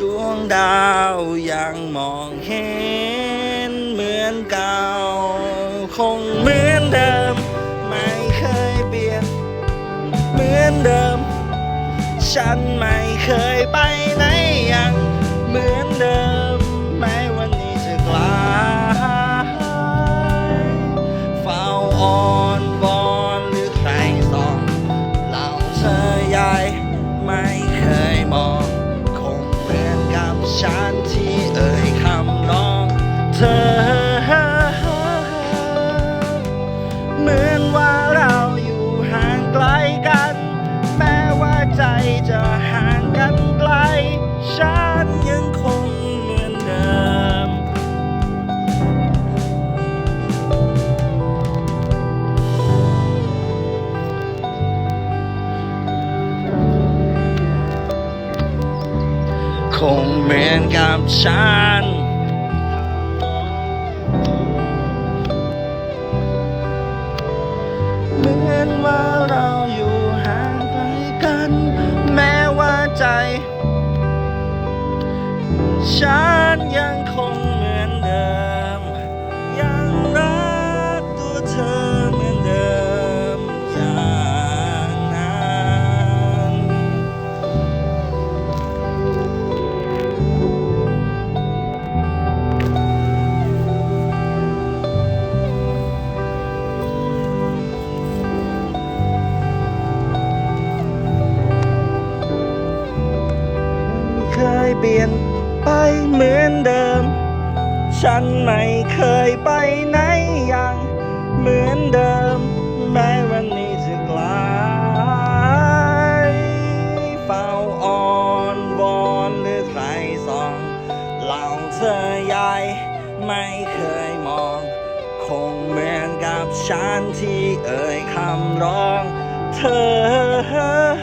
ดวงดาวยังมองเห็นเหมือนเก่า คงเหมือนเดิม ไม่เคยเปลี่ยน เหมือนเดิม ฉันไม่เคยไปไหนยังเหมือนเดิม ฉันที่เอ่ยคำร้องเธอ คงเหมือนกับฉัน เหมือนว่าเราอยู่ห่างไกลกัน แม้ว่าใจ ฉันยังคง ยเปลี่ยนไปเหมือนเดิม ฉันไม่เคยไปไหนอย่างเหมือนเดิม แม้วันนี้จะไกลเฝ้าอ้อนวอนหรือใครสองเหล่าเธอใหญ่ไม่เคยมอง คงเหมือนกับฉันที่เอ่ยคำร้องเธอ